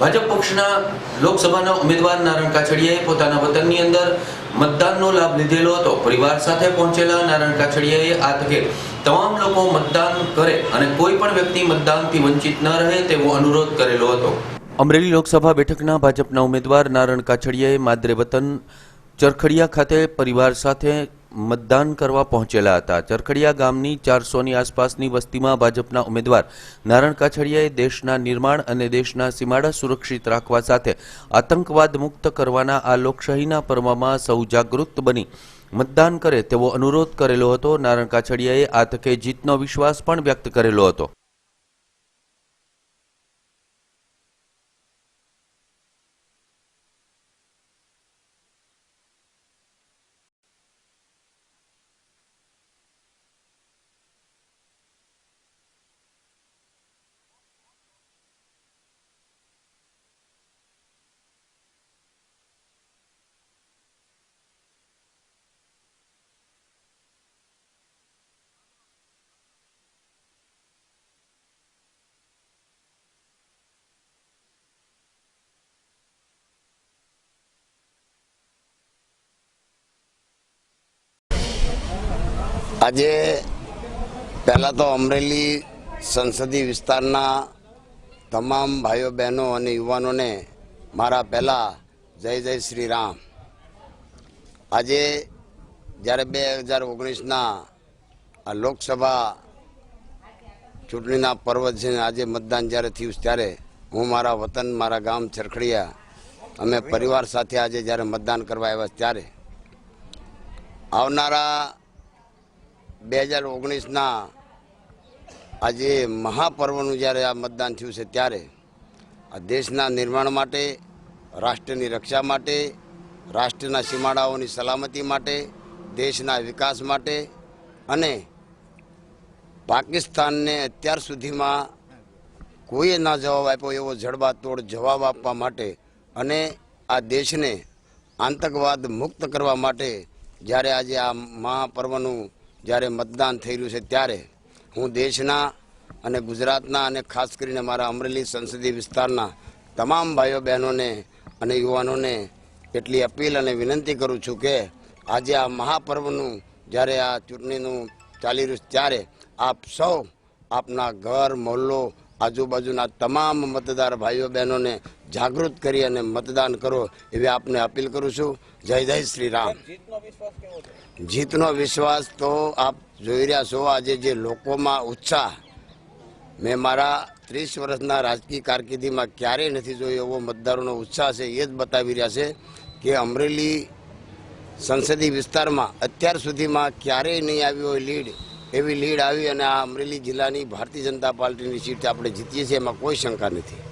ભાજપ પક્ષના લોકસભાના ઉમેદવાર નારણ કાછડિયાએ પોતાના વતનની અંદર મતદાનનો લાભ લીધેલો હતો. પરિવાર સાથે પહોંચેલા નારણ કાછડિયાએ આ તકે તમામ લોકો મતદાન કરે અને કોઈ પણ વ્યક્તિ મતદાનથી વંચિત ન રહે તેવો અનુરોધ કરેલો હતો. અમરેલી લોકસભા બેઠકના ભાજપના ઉમેદવાર નારણ કાછડિયાએ માદરે વતન ચરખડિયા ખાતે પરિવાર સાથે મતદાન કરવા પહોંચેલા હતા. ચરખડિયા ગામની ચારસોની આસપાસની વસ્તીમાં ભાજપના ઉમેદવાર નારણ કાછડિયાએ દેશના નિર્માણ અને દેશના સીમાડા સુરક્ષિત રાખવા સાથે આતંકવાદ મુક્ત કરવાના આ લોકશાહીના પર્વમાં સૌ જાગૃત બની મતદાન કરે તેવો અનુરોધ કરેલો હતો. નારણ કાછડિયાએ આ તકે જીતનો વિશ્વાસ પણ વ્યક્ત કરેલો હતો. આજે પહેલાં તો અમરેલી સંસદીય વિસ્તારના તમામ ભાઈઓ, બહેનો અને યુવાનોને મારા પહેલાં જય જય શ્રી રામ. આજે જ્યારે બે હજાર ઓગણીસના આ લોકસભા ચૂંટણીના પર્વ છે આજે મતદાન જ્યારે થયું ત્યારે હું મારા વતન, મારા ગામ ચરખડિયા અમે પરિવાર સાથે આજે જ્યારે મતદાન કરવા આવ્યા ત્યારે આવનારા બે હજાર ઓગણીસના આજે મહાપર્વનું જ્યારે આ મતદાન થયું છે ત્યારે આ દેશના નિર્માણ માટે, રાષ્ટ્રની રક્ષા માટે, રાષ્ટ્રના સીમાડાઓની સલામતી માટે, દેશના વિકાસ માટે અને પાકિસ્તાનને અત્યાર સુધીમાં કોઈએ ના જવાબ આપ્યો એવો જડબાતોડ જવાબ આપવા માટે અને આ દેશને આતંકવાદ મુક્ત કરવા માટે જ્યારે આજે આ મહાપર્વનું જ્યારે મતદાન થઈ રહ્યું છે ત્યારે હું દેશના અને ગુજરાતના અને ખાસ કરીને મારા અમરેલી સંસદીય વિસ્તારના તમામ ભાઈઓ બહેનોને અને યુવાનોને એટલી અપીલ અને વિનંતી કરું છું કે આજે આ મહાપર્વનું જ્યારે આ ચૂંટણીનું ચાલી રહ્યું ત્યારે આપ સૌ આપના ઘર, મોહલ્લો આજુબાજુના તમામ મતદાર ભાઈઓ બહેનોને જાગૃત કરી અને મતદાન કરો એવી આપને અપીલ કરું છું. જય જય શ્રી રામ જીતનો વિશ્વાસ તો આપ જોઈ રહ્યા છો. આજે જે લોકોમાં ઉત્સાહ, મેં મારા ત્રીસ વર્ષના રાજકીય કારકિર્દીમાં ક્યારેય નથી જોયો એવો મતદારોનો ઉત્સાહ છે એ જ બતાવી રહ્યા છે કે અમરેલી સંસદીય વિસ્તારમાં અત્યાર સુધીમાં ક્યારેય નહીં આવી હોય લીડ. એવી લીડ આવી અને આ અમરેલી જિલ્લાની ભારતીય જનતા પાર્ટીની સીટ આપણે જીતીએ છીએ, એમાં કોઈ શંકા નથી.